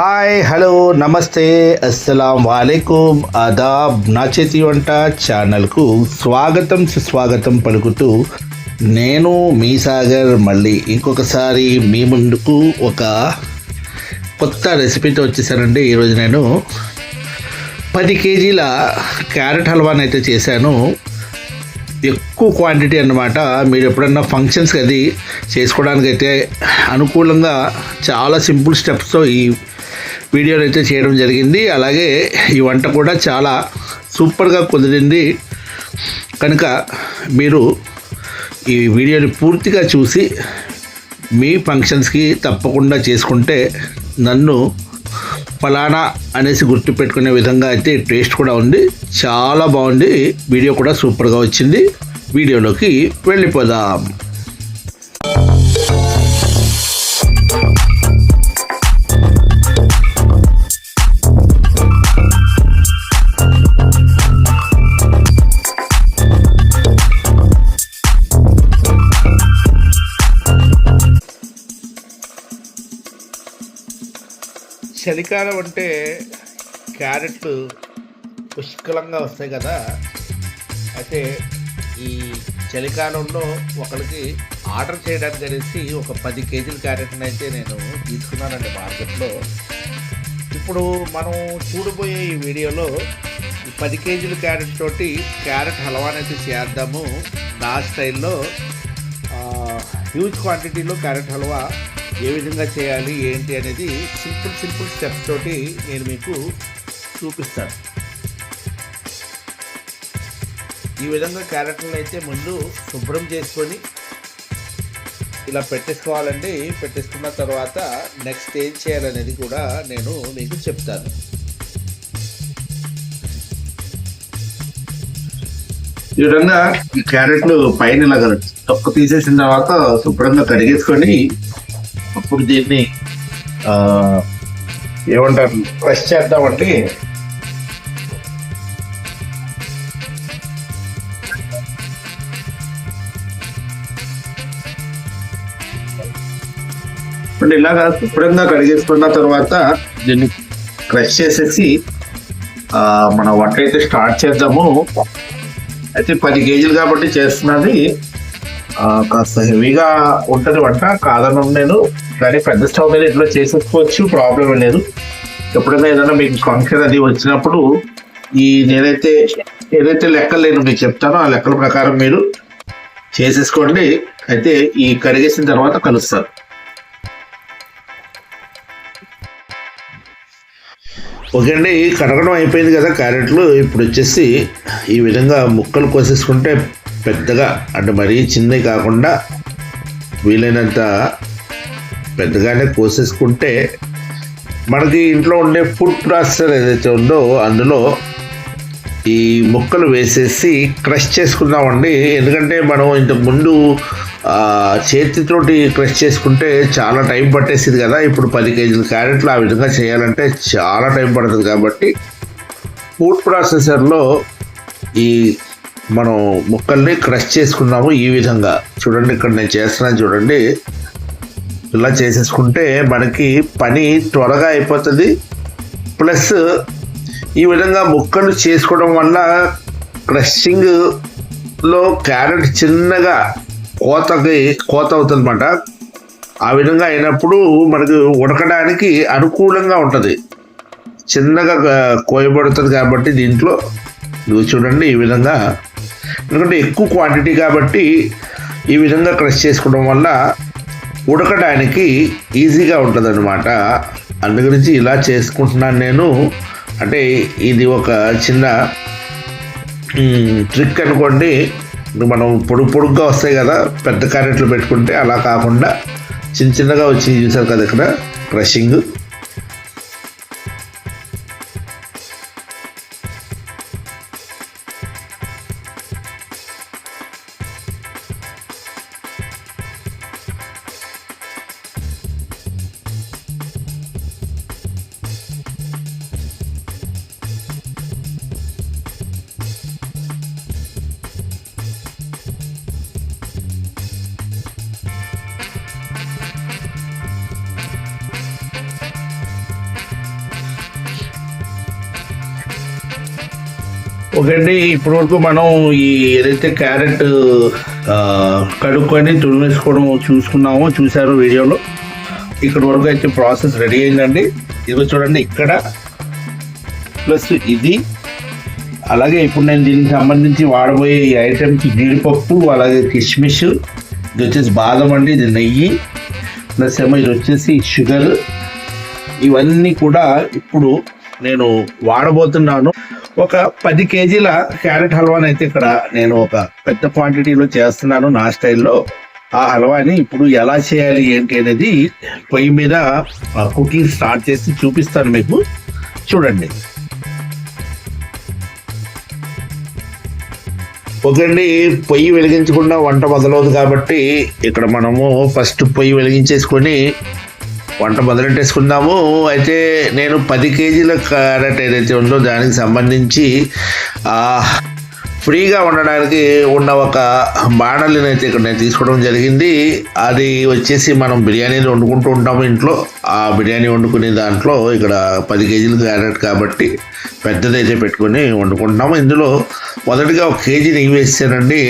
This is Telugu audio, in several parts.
హాయ్ హలో నమస్తే అస్సలం వాలేకుమ్ ఆదాబ్ నా చేతి వంట ఛానల్కు స్వాగతం సుస్వాగతం పలుకుతూ నేను మీ సాగర్ మళ్ళీ ఇంకొకసారి మీ ముందుకు ఒక కొత్త రెసిపీతో వచ్చేసానండి. ఈరోజు నేను పది కేజీల క్యారెట్ హల్వాని అయితే చేశాను. ఎక్కువ క్వాంటిటీ అన్నమాట. మీరు ఎప్పుడన్నా ఫంక్షన్స్కి అది చేసుకోవడానికైతే అనుకూలంగా చాలా సింపుల్ స్టెప్స్తో ఈ వీడియోని అయితే చేయడం జరిగింది. అలాగే ఈ వంట కూడా చాలా సూపర్గా కుదిరింది. కనుక మీరు ఈ వీడియోని పూర్తిగా చూసి మీ ఫంక్షన్స్కి తప్పకుండా చేసుకుంటే నన్ను ఫలానా అనేసి గుర్తుపెట్టుకునే విధంగా అయితే టేస్ట్ కూడా ఉంది. చాలా బాగుంది. వీడియో కూడా సూపర్గా వచ్చింది. వీడియోలోకి వెళ్ళిపోదాం. చలికాలం అంటే క్యారెట్లు పుష్కలంగా వస్తాయి కదా. అయితే ఈ చలికాలంలో ఒకరికి ఆర్డర్ చేయడానికి అనేసి ఒక పది కేజీల క్యారెట్ని అయితే నేను తీసుకున్నానండి మార్కెట్లో. ఇప్పుడు మనం చూడబోయే ఈ వీడియోలో ఈ పది కేజీల క్యారెట్ తోటి క్యారెట్ హల్వా అనేది చేద్దాము. నా స్టైల్లో హ్యూజ్ క్వాంటిటీలో క్యారెట్ హల్వా ఏ విధంగా చేయాలి ఏంటి అనేది సింపుల్ సింపుల్ స్టెప్స్ తోటి నేను మీకు చూపిస్తాను. ఈ విధంగా క్యారెట్లను అయితే ముందు శుభ్రం చేసుకొని ఇలా పెట్టేసుకోవాలండి. పెట్టేసుకున్న తర్వాత నెక్స్ట్ ఏం చేయాలనేది కూడా నేను మీకు చెప్తాను. ఈ విధంగా ఈ క్యారెట్లు పైన ఇలా తొక్క తీసేసిన తర్వాత శుభ్రంగా కడిగేసుకొని అప్పుడు దీన్ని ఏమంటారు ఫ్రెష్ చేద్దామండి ఇప్పుడు ఇలాగా శుభ్రంగా కడిగేసుకున్న తర్వాత దీన్ని క్రష్ చేసేసి మన వంట అయితే స్టార్ట్ చేద్దాము. అయితే పది కేజీలు కాబట్టి చేస్తున్నది కాస్త హెవీగా ఉంటుంది వంట. కాదని నేను. కానీ పెద్ద స్టవ్ మీద ఇట్లా చేసేసుకోవచ్చు ప్రాబ్లం లేదు. ఎప్పుడైనా ఏదైనా మీకు ఫంక్షన్ అది వచ్చినప్పుడు ఈ నేనైతే ఏదైతే లెక్కలు నేను మీకు చెప్తానో ఆ లెక్కల ప్రకారం మీరు చేసేసుకోండి. అయితే ఈ కడిగేసిన తర్వాత కలుస్తారు ఓకే అండి కడగడం అయిపోయింది కదా క్యారెట్లు. ఇప్పుడు వచ్చేసి ఈ విధంగా ముక్కలు కోసేసుకుంటే పెద్దగా అంటే మరీ చిన్నవి కాకుండా వీలైనంత పెద్దగానే కోసేసుకుంటే మనకి ఇంట్లో ఉండే ఫుడ్ ప్రాసెసర్ ఏదైతే ఉందో అందులో ఈ ముక్కలు వేసేసి క్రష్ చేసుకుందామండి ఎందుకంటే మనం ఇంతకు ముందు చేతితోటి క్రష్ చేసుకుంటే చాలా టైం పట్టేసింది కదా. ఇప్పుడు పది కేజీల క్యారెట్లు ఆ విధంగా చేయాలంటే చాలా టైం పడుతుంది కాబట్టి ఫుడ్ ప్రాసెసర్లో ఈ మనం ముక్కల్ని క్రష్ చేసుకున్నాము ఈ విధంగా. చూడండి ఇక్కడ నేను చేస్తున్నాను చూడండి. ఇలా చేసేసుకుంటే మనకి పని త్వరగా అయిపోతుంది. ప్లస్ ఈ విధంగా ముక్కలు చేసుకోవడం వల్ల క్రషింగ్లో క్యారెట్ చిన్నగా కోతకి కోత అవుతుందన్నమాట. ఆ విధంగా అయినప్పుడు మనకు ఉడకడానికి అనుకూలంగా ఉంటుంది. చిన్నగా కోయబడుతుంది కాబట్టి దీంట్లో. నువ్వు చూడండి ఈ విధంగా ఎందుకంటే ఎక్కువ క్వాంటిటీ కాబట్టి ఈ విధంగా క్రష్ చేసుకోవడం వల్ల ఉడకడానికి ఈజీగా ఉంటుంది అనమాట అందుగురించి ఇలా చేసుకుంటున్నాను నేను. అంటే ఇది ఒక చిన్న ట్రిక్ అనుకోండి. మనం పొడుగు పొడుగ్గా వస్తాయి కదా పెద్ద క్యారెట్లు పెట్టుకుంటే అలా కాకుండా చిన్న చిన్నగా వచ్చి చూసారు కదా ఇక్కడ క్రషింగ్ ఓకే అండి ఇప్పటి వరకు మనం ఈ ఏదైతే క్యారెట్ కడుక్కొని తురిమేసుకోవడం చూసుకున్నామో చూసారు వీడియోలో ఇక్కడ వరకు అయితే ప్రాసెస్ రెడీ అయిందండి. ఇదిగో చూడండి ఇక్కడ ప్లస్ ఇది. అలాగే ఇప్పుడు నేను దీనికి సంబంధించి వాడబోయే ఈ ఐటమ్స్ జీడిపప్పు అలాగే కిస్మిస్ ఇది వచ్చేసి బాదం అండి ఇది నెయ్యి. ప్లస్ ఏమో ఇది వచ్చేసి షుగర్. ఇవన్నీ కూడా ఇప్పుడు నేను వాడబోతున్నాను. ఒక పది కేజీల క్యారెట్ హల్వాని అయితే ఇక్కడ నేను ఒక పెద్ద క్వాంటిటీలో చేస్తున్నాను నా స్టైల్లో. ఆ హల్వాని ఇప్పుడు ఎలా చేయాలి ఏంటి అనేది పొయ్యి మీద కుకింగ్ స్టార్ట్ చేసి చూపిస్తాను మీకు. చూడండి. ఒకండి పొయ్యి వెలిగించకుండా వంట మొదలవుదు కాబట్టి ఇక్కడ మనము ఫస్ట్ పొయ్యి వెలిగించేసుకొని వంట మొదలెట్టేసుకుందాము. అయితే నేను పది కేజీల క్యారెట్ ఏదైతే ఉందో దానికి సంబంధించి ఫ్రీగా ఉండడానికి ఉన్న ఒక బాణలిని అయితే ఇక్కడ నేను తీసుకోవడం జరిగింది. అది వచ్చేసి మనం బిర్యానీలు వండుకుంటూ ఉంటాము ఇంట్లో. ఆ బిర్యానీ వండుకునే దాంట్లో ఇక్కడ పది కేజీల క్యారెట్ కాబట్టి పెద్దదైతే పెట్టుకొని వండుకుంటున్నాము. ఇందులో మొదటిగా ఒక కేజీ నెయ్యి వేస్తానండి.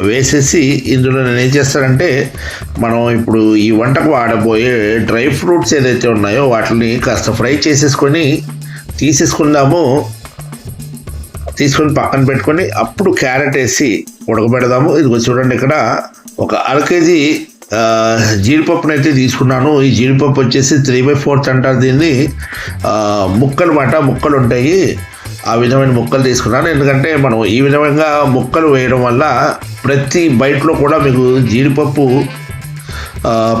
వేసేసి ఇందులో నేను ఏం చేస్తానంటే మనం ఇప్పుడు ఈ వంటకు వాడబోయే డ్రై ఫ్రూట్స్ ఏదైతే ఉన్నాయో వాటిని కాస్త ఫ్రై చేసేసుకొని తీసేసుకుందాము. తీసుకొని పక్కన పెట్టుకొని అప్పుడు క్యారెట్ వేసి ఉడకబెడదాము. ఇదిగో చూడండి ఇక్కడ ఒక అర కేజీ జీడిపప్పును అయితే తీసుకున్నాను. ఈ జీడిపప్పు వచ్చేసి త్రీ బై ఫోర్త్ అంటారు దీన్ని. ముక్కలు మాట ముక్కలు ఉంటాయి. ఆ విధమైన ముక్కలు తీసుకున్నాను. ఎందుకంటే మనం ఈ విధంగా ముక్కలు వేయడం వల్ల ప్రతి బయటలో కూడా మీకు జీడిపప్పు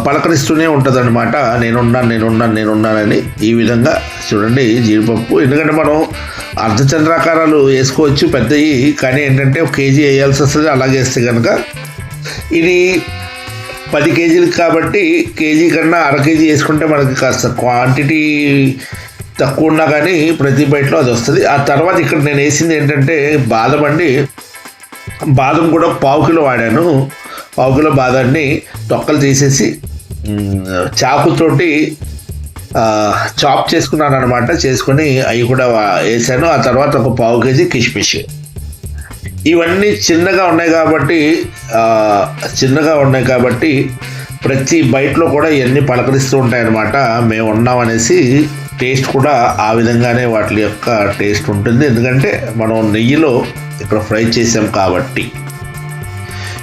పలకరిస్తూనే ఉంటుంది అనమాట నేనున్నాను నేనున్నాను నేనున్నానని ఈ విధంగా చూడండి జీడిపప్పు. ఎందుకంటే మనం అర్ధచంద్రాకారాలు వేసుకోవచ్చు పెద్దవి కానీ ఏంటంటే ఒక కేజీ వేయాల్సి వస్తుంది అలాగే వేస్తే కనుక ఇది పది కేజీలు కాబట్టి కేజీ కన్నా అర కేజీ వేసుకుంటే మనకి కాస్త క్వాంటిటీ తక్కువ ఉన్నా కానీ ప్రతి బయటలో అది వస్తుంది. ఆ తర్వాత ఇక్కడ నేను వేసింది ఏంటంటే బాదం అండి. బాదం కూడా పావు కిలో వాడాను. పావు కిలో బాదాన్ని తొక్కలు తీసేసి చాకుతోటి చాప్ చేసుకున్నాను అనమాట చేసుకొని అవి కూడా వేసాను. ఆ తర్వాత ఒక పావు కేజీ కిష్మిష్. ఇవన్నీ చిన్నగా ఉన్నాయి కాబట్టి చిన్నగా ఉన్నాయి కాబట్టి ప్రతి బయటలో కూడా ఇవన్నీ పలకరిస్తూ ఉంటాయన్నమాట. మేము ఉన్నామనేసి టేస్ట్ కూడా ఆ విధంగానే వాటి యొక్క టేస్ట్ ఉంటుంది. ఎందుకంటే మనం నెయ్యిలో ఇక్కడ ఫ్రై చేసాం కాబట్టి.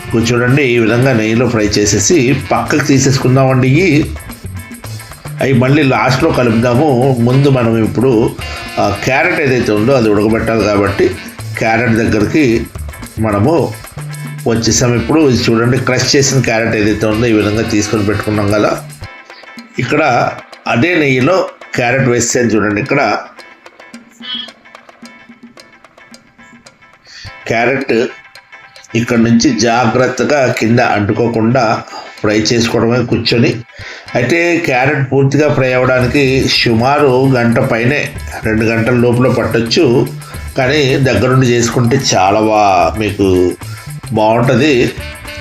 ఇప్పుడు చూడండి ఈ విధంగా నెయ్యిలో ఫ్రై చేసేసి పక్కకు తీసేసుకుందామండి. ఇవి అవి మళ్ళీ లాస్ట్లో కలుపుదాము. ముందు మనం ఇప్పుడు క్యారెట్ ఏదైతే ఉందో అది ఉడకబెట్టాలి కాబట్టి క్యారెట్ దగ్గరికి మనము వచ్చేసాం. ఇప్పుడు ఇది చూడండి క్రష్ చేసిన క్యారెట్ ఏదైతే ఉందో ఈ విధంగా తీసుకొని పెట్టుకున్నాం కదా. ఇక్కడ అదే నెయ్యిలో క్యారెట్ వేస్తే చూడండి. ఇక్కడ క్యారెట్ ఇక్కడ నుంచి జాగ్రత్తగా కింద అంటుకోకుండా ఫ్రై చేసుకోవడమే కూర్చొని అయితే క్యారెట్ పూర్తిగా ఫ్రై అవ్వడానికి సుమారు గంట పైనే రెండు గంటల లోపల పట్టొచ్చు. కానీ దగ్గరుండి చేసుకుంటే చాలా మీకు బాగుంటుంది.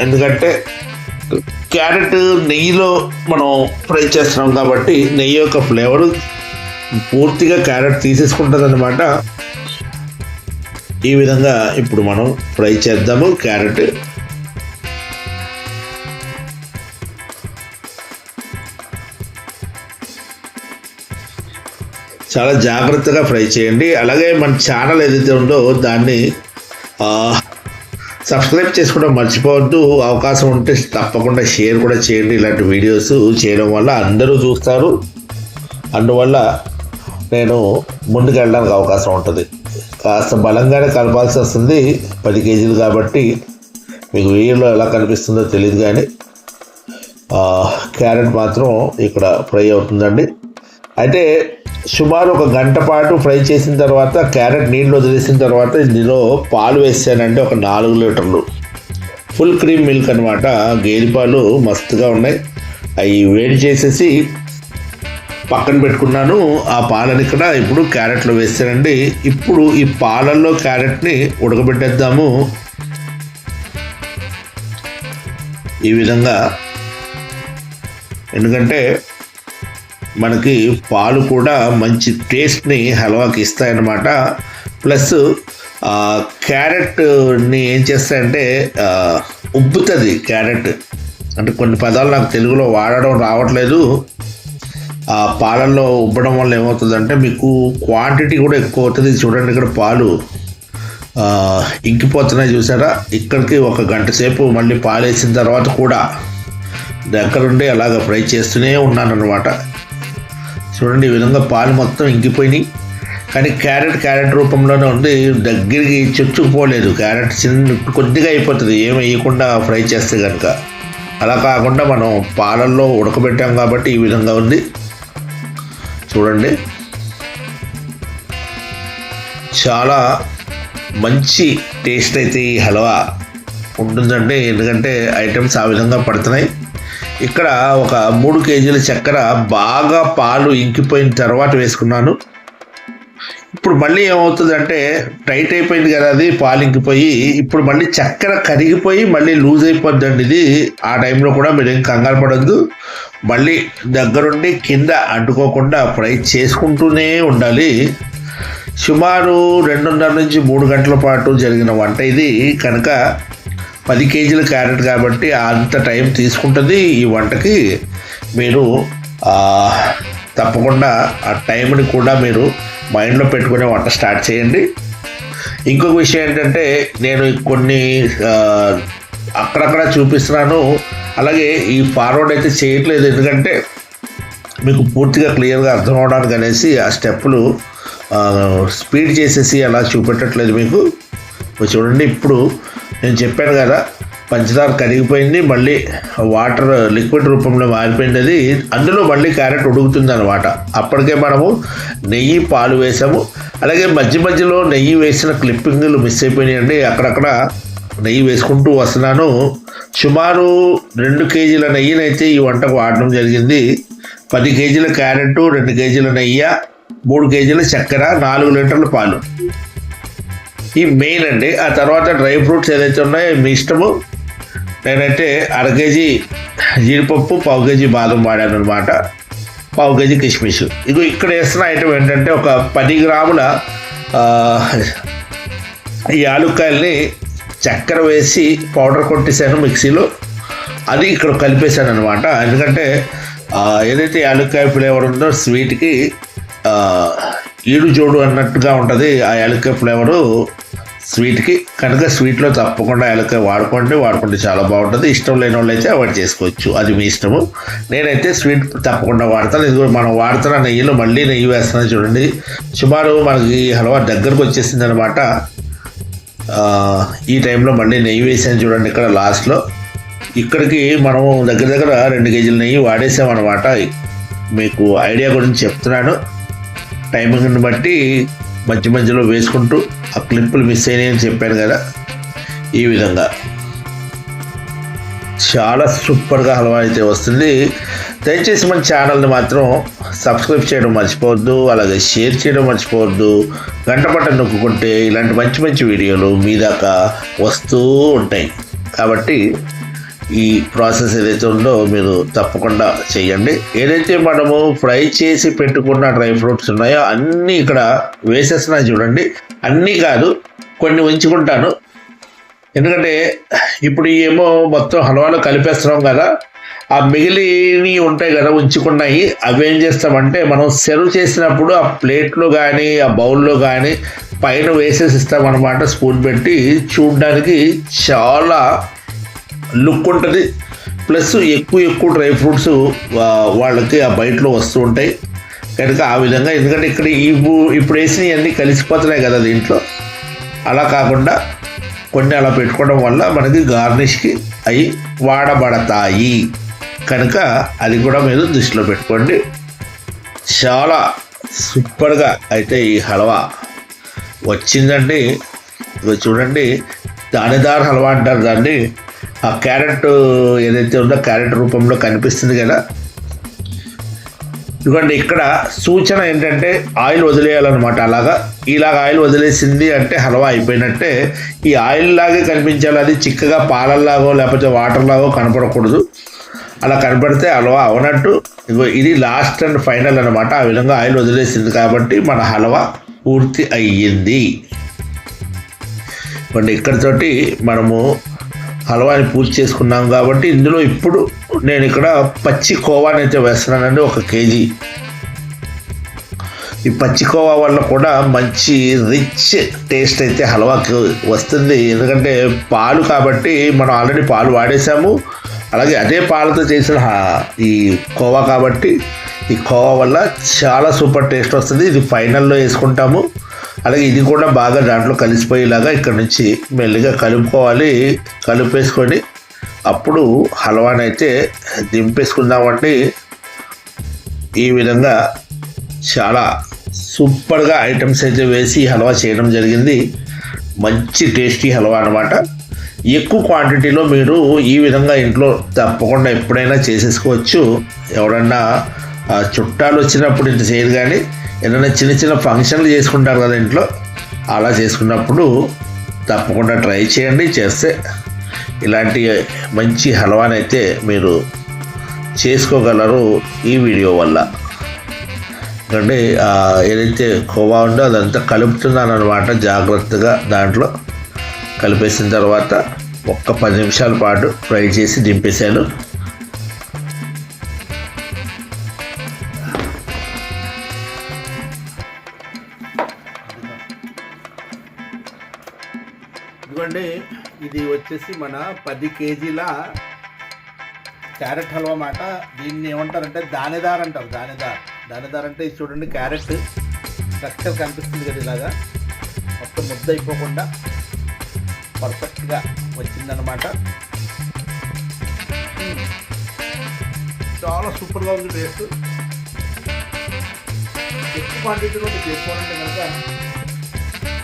ఎందుకంటే క్యారెట్ నెయ్యిలో మనం ఫ్రై చేస్తున్నాం కాబట్టి నెయ్యి యొక్క ఫ్లేవర్ పూర్తిగా క్యారెట్ తీసేసుకుంటుంది అనమాట ఈ విధంగా ఇప్పుడు మనం ఫ్రై చేద్దాము క్యారెట్. చాలా జాగ్రత్తగా ఫ్రై చేయండి. అలాగే మన ఛానల్ ఏదైతే ఉందో దాన్ని సబ్స్క్రైబ్ చేసుకోవడం మర్చిపోవద్దు. అవకాశం ఉంటే తప్పకుండా షేర్ కూడా చేయండి. ఇలాంటి వీడియోస్ చేయడం వల్ల అందరూ చూస్తారు. అందువల్ల నేను ముందుకు వెళ్ళడానికి అవకాశం ఉంటుంది. కాస్త బలంగానే కలపాల్సి వస్తుంది. పది కేజీలు కాబట్టి మీకు వీడియోలో ఎలా కనిపిస్తుందో తెలియదు కానీ క్యారెట్ మాత్రం ఇక్కడ ఫ్రై అవుతుందండి. అయితే సుమారు ఒక గంట పాటు ఫ్రై చేసిన తర్వాత క్యారెట్ నీళ్ళు వదిలేసిన తర్వాత ఇందులో పాలు వేసానంటే ఒక నాలుగు లీటర్లు. ఫుల్ క్రీమ్ మిల్క్ అనమాట గేదె పాలు మస్తుగా ఉన్నాయి. అవి వేడి చేసేసి పక్కన పెట్టుకున్నాను. ఆ పాలని ఇక్కడ ఇప్పుడు క్యారెట్లో వేస్తానండి. ఇప్పుడు ఈ పాలల్లో క్యారెట్ని ఉడకబెట్టేద్దాము. ఈ విధంగా. ఎందుకంటే మనకి పాలు కూడా మంచి టేస్ట్ని హల్వాకి ఇస్తాయన్నమాట. ప్లస్ క్యారెట్ని ఏం చేస్తాయంటే ఉబ్బుతుంది క్యారెట్. అంటే కొన్ని పదాలు నాకు తెలుగులో వాడడం రావట్లేదు. ఆ పాలల్లో ఉబ్బడం వల్ల ఏమవుతుందంటే మీకు క్వాంటిటీ కూడా ఎక్కువ అవుతుంది. చూడండి ఇక్కడ పాలు. ఇంకిపోతున్నాయి చూసారా? ఇక్కడికి ఒక గంట సేపు మళ్ళీ పాలు వేసిన తర్వాత కూడా దగ్గరుండి అలాగ ఫ్రై చేస్తూనే ఉన్నాను అనమాట చూడండి ఈ విధంగా పాలు మొత్తం ఇంకిపోయినాయి. కానీ క్యారెట్ క్యారెట్ రూపంలోనే ఉంది. దగ్గరికి చొచ్చుకుపోలేదు క్యారెట్ చిన్న కొద్దిగా అయిపోతుంది. ఏం వేయకుండా ఫ్రై చేస్తే కనుక అలా కాకుండా మనం పాలల్లో ఉడకబెట్టాం కాబట్టి ఈ విధంగా ఉంది. చూడండి. చాలా మంచి టేస్ట్ అయితే ఈ హల్వా. ఉంటుందండి. ఎందుకంటే ఐటమ్స్ ఆ విధంగా పడుతున్నాయి. ఇక్కడ ఒక మూడు కేజీల చక్కెర బాగా పాలు ఇంకిపోయిన తర్వాత వేసుకున్నాను. ఇప్పుడు మళ్ళీ ఏమవుతుందంటే టైట్ అయిపోయింది కదా అది పాలు ఇంకిపోయి ఇప్పుడు మళ్ళీ చక్కెర కరిగిపోయి మళ్ళీ లూజ్ అయిపోద్దండి ఇది. ఆ టైంలో కూడా మీరు ఏం కంగారు పడద్దు. మళ్ళీ దగ్గరుండి కింద అంటుకోకుండా ఫ్రై చేసుకుంటూనే ఉండాలి. సుమారు రెండున్నర నుంచి మూడు గంటల పాటు జరిగిన వంట ఇది. కనుక పది కేజీల క్యారెట్ కాబట్టి అంత టైం తీసుకుంటుంది ఈ వంటకి. మీరు తప్పకుండా ఆ టైంని కూడా మీరు మైండ్లో పెట్టుకునే వంట స్టార్ట్ చేయండి. ఇంకొక విషయం ఏంటంటే నేను కొన్ని అక్కడక్కడ చూపిస్తున్నాను. అలాగే ఈ ఫార్వర్డ్ అయితే చేయట్లేదు. ఎందుకంటే మీకు పూర్తిగా క్లియర్గా అర్థం అవడానికి అనేసి ఆ స్టెప్పులు స్పీడ్ చేసేసి అలా చూపెట్టట్లేదు మీకు. చూడండి ఇప్పుడు నేను చెప్పాను కదా పంచదార కరిగిపోయింది మళ్ళీ వాటర్ లిక్విడ్ రూపంలో మారిపోయింది అది. అందులో మళ్ళీ క్యారెట్ ఉడుకుతుంది అనమాట అప్పటికే మనము నెయ్యి పాలు వేసాము. అలాగే మధ్య మధ్యలో నెయ్యి వేసిన క్లిప్పింగ్లు మిస్ అయిపోయినాయండి. అక్కడక్కడ నెయ్యి వేసుకుంటూ వస్తున్నాను. సుమారు రెండు కేజీల నెయ్యినైతే ఈ వంటకు వాడడం జరిగింది. పది కేజీల క్యారెట్ రెండు కేజీల నెయ్యి మూడు కేజీల చక్కెర నాలుగు లీటర్ల పాలు. ఈ మెయిన్ అండి. ఆ తర్వాత డ్రై ఫ్రూట్స్ ఏదైతే ఉన్నాయో మీ ఇష్టము నేనైతే అర కేజీ జీడిపప్పు పావు కేజీ బాదం వాడాను అనమాట పావు కేజీ కిస్మిస్. ఇగో ఇక్కడ వేస్తున్న ఐటమ్ ఏంటంటే ఒక పది గ్రాముల ఈ యాలుక్కాయల్ని చక్కెర వేసి పౌడర్ కొట్టేశాను మిక్సీలో. అది ఇక్కడ కలిపేశాను అనమాట ఎందుకంటే ఏదైతే యాలక్కాయ ఫ్లేవర్ ఉందో స్వీట్కి ఈడు జోడు అన్నట్టుగా ఉంటుంది. ఆ యాలక్కాయ ఫ్లేవరు స్వీట్కి కనుక స్వీట్లో తప్పకుండా యాలక్కాయ వాడుకోండి. వాడుకుంటే చాలా బాగుంటుంది. ఇష్టం లేని వాళ్ళు అయితే అవాయిడ్ చేసుకోవచ్చు. అది మీ ఇష్టము. నేనైతే స్వీట్ తప్పకుండా వాడతాను. ఇది మనం వాడుతున్న నెయ్యిలో మళ్ళీ నెయ్యి వేస్తున్నాను చూడండి. సుమారు మనకి హల్వా దగ్గరకు వచ్చేసింది అనమాట ఈ టైంలో మళ్ళీ నెయ్యి వేసాను చూడండి ఇక్కడ లాస్ట్లో ఇక్కడికి మనం దగ్గర దగ్గర రెండు కేజీల నెయ్యి వాడేసామన్నమాట. మీకు ఐడియా గురించి చెప్తున్నాను. టైమింగ్ని బట్టి మధ్య మధ్యలో వేసుకుంటూ ఆ క్లిప్పులు మిస్ అయినాయని చెప్పాను కదా ఈ విధంగా. చాలా సూపర్గా హల్వా అయితే వస్తుంది. దయచేసి మన ఛానల్ని మాత్రం సబ్స్క్రైబ్ చేయడం మర్చిపోవద్దు అలాగే షేర్ చేయడం మర్చిపోవద్దు. గంట బటన్ నొక్కుంటే ఇలాంటి మంచి మంచి వీడియోలు మీ దాకా వస్తూ ఉంటాయి. కాబట్టి ఈ ప్రాసెస్ ఏదైతే ఉందో మీరు తప్పకుండా చేయండి. ఏదైతే మనము ఫ్రై చేసి పెట్టుకున్న డ్రై ఫ్రూట్స్ ఉన్నాయో అన్నీ ఇక్కడ వేసేసినా చూడండి. అన్నీ కాదు కొన్ని ఉంచుకుంటాను. ఎందుకంటే ఇప్పుడు ఏమో మొత్తం హల్వాలో కలిపేస్తున్నాం కదా. ఆ మిగిలినవి ఉంటాయి కదా ఉంచుకున్నాయి. అవి ఏం చేస్తామంటే మనం సెర్వ్ చేసినప్పుడు ఆ ప్లేట్లో కానీ ఆ బౌల్లో కానీ పైన వేసేసి ఇస్తామన్నమాట. స్పూన్ పెట్టి చూడడానికి చాలా లుక్ ఉంటుంది. ప్లస్ ఎక్కువ ఎక్కువ డ్రై ఫ్రూట్స్ వాళ్ళకి ఆ బయటలో వస్తూ ఉంటాయి. కనుక ఆ విధంగా ఎందుకంటే ఇక్కడ ఇవి ఇప్పుడు వేసినవి అన్నీ కలిసిపోతున్నాయి కదా దీంట్లో. అలా కాకుండా కొన్ని అలా పెట్టుకోవడం వల్ల మనకి గార్నిష్కి అవి వాడబడతాయి. కనుక అది కూడా మీరు దృష్టిలో పెట్టుకోండి. చాలా సూపర్గా అయితే ఈ హల్వా వచ్చిందండి. చూడండి. దానిదార్ హల్వా అంటారు దాన్ని. ఆ క్యారెట్ ఏదైతే ఉందో క్యారెట్ రూపంలో కనిపిస్తుంది కదా. ఇదిగోండి ఇక్కడ సూచన ఏంటంటే ఆయిల్ వదిలేయాలన్నమాట. అలాగా ఇలాగ ఆయిల్ వదిలేసింది అంటే హల్వా అయిపోయినట్టే ఈ ఆయిల్ లాగే కనిపించాలి. అది చిక్కగా పాలల్లాగో లేకపోతే వాటర్లాగో కనపడకూడదు. అలా కనపడితే హల్వా అవనట్టు. ఇగో ఇది లాస్ట్ అండ్ ఫైనల్ అనమాట ఆ విధంగా ఆయిల్ వదిలేసింది కాబట్టి మన హల్వా పూర్తి అయ్యింది. ఇక్కడితోటి మనము హల్వాని పూజ చేసుకున్నాం కాబట్టి ఇందులో ఇప్పుడు నేను ఇక్కడ పచ్చి కోవాని అయితే వేస్తున్నానండి ఒక కేజీ. ఈ పచ్చి కోవా వల్ల కూడా మంచి రిచ్ టేస్ట్ అయితే హల్వాకి వస్తుంది. ఎందుకంటే పాలు కాబట్టి మనం ఆల్రెడీ పాలు వాడేసాము అలాగే అదే పాలతో చేసిన ఈ కోవా కాబట్టి ఈ కోవా వల్ల చాలా సూపర్ టేస్ట్ వస్తుంది. ఇది ఫైనల్లో వేసుకుంటాము. అలాగే ఇది కూడా బాగా దాంట్లో కలిసిపోయేలాగా ఇక్కడ నుంచి మెల్లిగా కలుపుకోవాలి. కలిపేసుకొని అప్పుడు హల్వానైతే దింపేసుకుందామండి. ఈ విధంగా చాలా సూపర్గా ఐటమ్స్ అయితే వేసి హల్వా చేయడం జరిగింది. మంచి టేస్టీ హల్వా అనమాట ఎక్కువ క్వాంటిటీలో మీరు ఈ విధంగా ఇంట్లో తప్పకుండా ఎప్పుడైనా చేసేసుకోవచ్చు. ఎవరన్నా ఆ, చుట్టాలు వచ్చినప్పుడు ఇంత చేయదు కానీ ఏదైనా చిన్న చిన్న ఫంక్షన్లు చేసుకుంటారు కదా ఇంట్లో అలా చేసుకున్నప్పుడు తప్పకుండా ట్రై చేయండి చేస్తే ఇలాంటి మంచి హల్వానైతే మీరు చేసుకోగలరు ఈ వీడియో వల్ల. ఎందుకంటే ఏదైతే కోవా ఉందో అదంతా కలుపుతున్నాను అనమాట జాగ్రత్తగా దాంట్లో. కలిపేసిన తర్వాత ఒక్క పది నిమిషాల పాటు ఫ్రై చేసి దింపేశాను. ఇది వచ్చేసి మన పది కేజీల క్యారెట్ హల్వా మాట. దీన్ని ఏమంటారంటే దానేదార్ అంటారు దానేదార్. దానేదార్ అంటే ఇది చూడండి క్యారెట్ స్ట్రక్చర్ కనిపిస్తుంది కదా ఇలాగా. మొత్తం ముద్ద అయిపోకుండా పర్ఫెక్ట్గా వచ్చిందనమాట చాలా సూపర్గా ఉంది టేస్ట్. ఎక్కువ క్వాంటిటీలో మీరు చేసుకోవాలంటే కనుక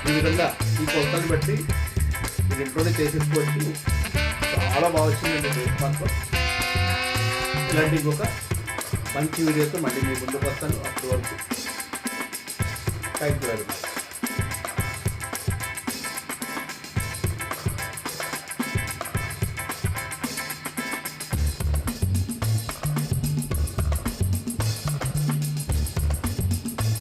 ఈ విధంగా ఈ కొలతలు బట్టి మీరు ఇంట్లోనే చేసేసుకోవచ్చు చాలా బాగా వచ్చిందండి టేస్ట్ మాత్రం ఇలాంటి ఇంకొక మంచి వీడియోతో మళ్ళీ మీ ముందుకు వస్తాను. అప్పటి వరకు థ్యాంక్ యూ వెరీ మచ్